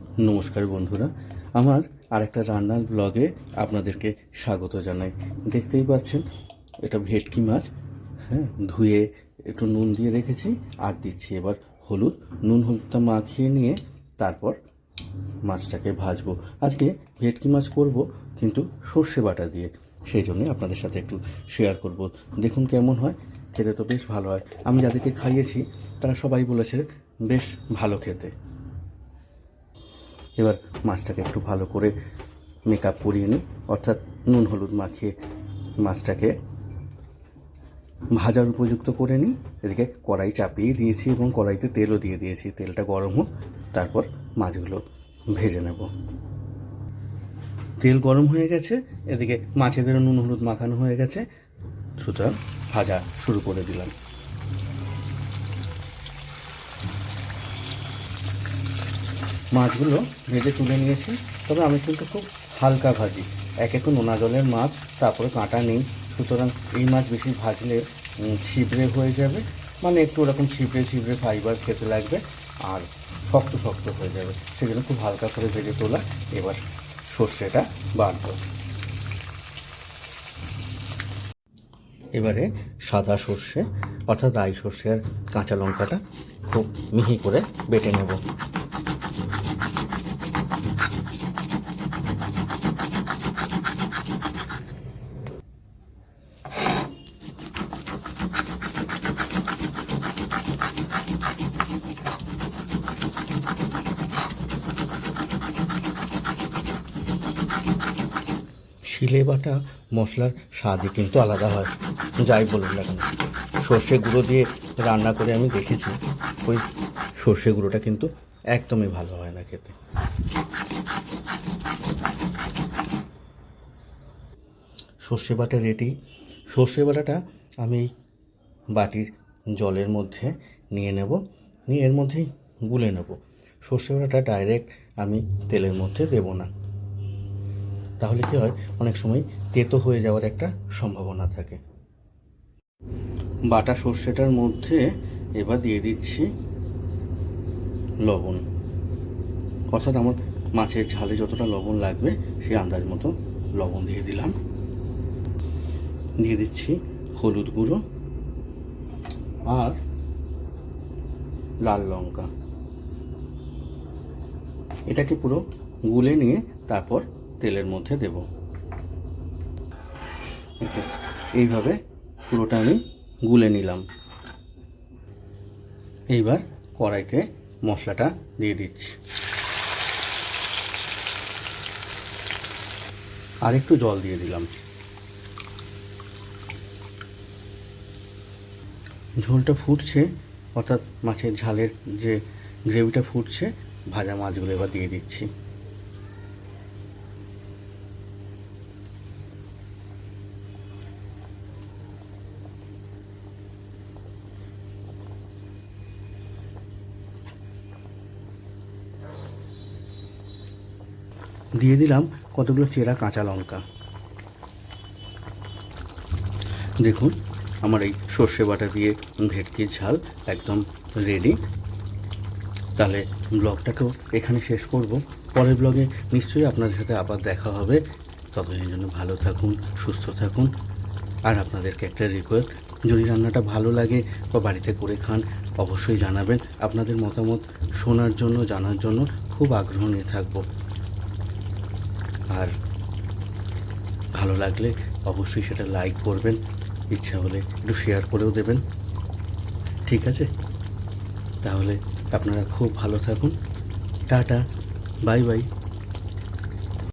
নমস্কার বন্ধুরা, আমার আরেকটা রান্নার ব্লগে আপনাদেরকে স্বাগত জানাই। দেখতেই পাচ্ছেন, এটা ভেটকি মাছ হ্যাঁ ধুয়ে একটু নুন দিয়ে রেখেছি, আর দিচ্ছি এবার হলুদ। নুন হলুদটা মাখিয়ে নিয়ে তারপর মাছটাকে ভাজবো। আজকে ভেটকি মাছ করব, কিন্তু সর্ষে বাটা দিয়ে। সেই জন্যই আপনাদের সাথে একটু শেয়ার করব। দেখুন কেমন হয়, খেতে তো বেশ ভালো হয়। আমি যাদেরকে খাইয়েছি, তারা সবাই বলেছে, বেশ ভালো খেতে। এবার মাছটাকে একটু ভালো করে মেকআপ করিয়ে নিই। অর্থাৎ নুন হলুদ মাখিয়ে মাছটাকে ভাজার উপযুক্ত করে নিই। এদিকে কড়াই চাপিয়ে দিয়েছি এবং কড়াইতে তেলও দিয়ে দিয়েছি। তেলটা গরম হোক, তারপর মাছগুলো ভেজে নেব। তেল গরম হয়ে গেছে, এদিকে মাছেদেরও নুন হলুদ মাখানো হয়ে গেছে। সুতরাং ভাজা শুরু করে দিলাম। মাছগুলো ভেজে তুলে নিয়েছি। তবে আমি কিন্তু খুব হালকা ভাজি। এক একটু নোনা জলের মাছ, তারপরে কাঁটা নেই সুতরাং এই মাছ বেশি ভাজলে ছিবড়ে হয়ে যাবে। মানে একটু ওরকম ছিবড়ে ছিবড়ে ফাইবার খেতে লাগবে আর শক্ত শক্ত হয়ে যাবে। সেই জন্য খুব হালকা করে ভেজে তোলা। এবার সর্ষেটা বাড়বো এবারে সাদা সর্ষে, অর্থাৎ রাই সর্ষে আর কাঁচা লঙ্কাটা খুব মিহি করে বেটে নেব। শিলে বাটা মশলার স্বাদই কিন্তু আলাদা হয়। যাই বলুন না কেন, সর্ষে গুঁড়ো দিয়ে রান্না করে আমি দেখেছি, ওই সর্ষে গুঁড়োটা কিন্তু একদমই ভালো হয় না খেতে। সর্ষে বাটা রেডি সর্ষে বাটাটা আমি বাটির জলের মধ্যে নিয়ে নেব, নিয়ে এর মধ্যেই গুলে নেব। সর্ষে বাটাটা ডাইরেক্ট আমি তেলের মধ্যে দেব না। তাহলে কি হয়? অনেক সময় তেতো হয়ে যাওয়ার একটা সম্ভাবনা থাকে। বাটা সর্ষেটার মধ্যে এবার দিয়ে দিচ্ছি লবণ। অর্থাৎ আমার মাছের ঝালে যতটা লবণ লাগবে, সেই আন্দাজ মতো লবণ দিয়ে দিলাম। দিয়ে দিচ্ছি হলুদ গুঁড়ো আর লাল লঙ্কা। এটাকে পুরো গুলে নিয়ে তারপর তেলের মধ্যে দেব। এইভাবে পুরোটা আমি গুলে নিলাম। এইবার কড়াইতে মশলাটা দিয়ে দিচ্ছি। আর একটু জল দিয়ে দিলাম। ঝোলটা ফুটছে, অর্থাৎ মাছের ঝালের যে গ্রেভিটা ফুটছে, ভাজা মাছগুলো এবার দিয়ে দিচ্ছি। দিয়ে দিলাম কতগুলো চেরা কাঁচা লঙ্কা। দেখুন, আমার এই সর্ষে বাটা দিয়ে ভেটকির ঝাল একদম রেডি তাহলে ব্লগটাকেও এখানে শেষ করব। পরের ব্লগে নিশ্চয়ই আপনাদের সাথে আবার দেখা হবে। ততদিনের জন্য ভালো থাকুন, সুস্থ থাকুন। আর আপনাদেরকে একটা রিকোয়েস্ট যদি রান্নাটা ভালো লাগে বা বাড়িতে করে খান, অবশ্যই জানাবেন। আপনাদের মতামত শোনার জন্য, জানার জন্য খুব আগ্রহ নিয়ে থাকব। আর ভালো লাগলে অবশ্যই সেটা লাইক করবেন। ইচ্ছা হলে একটু শেয়ার করেও দেবেন। ঠিক আছে? তাহলে আপনারা খুব ভালো থাকুন। টাটা। Bye bye.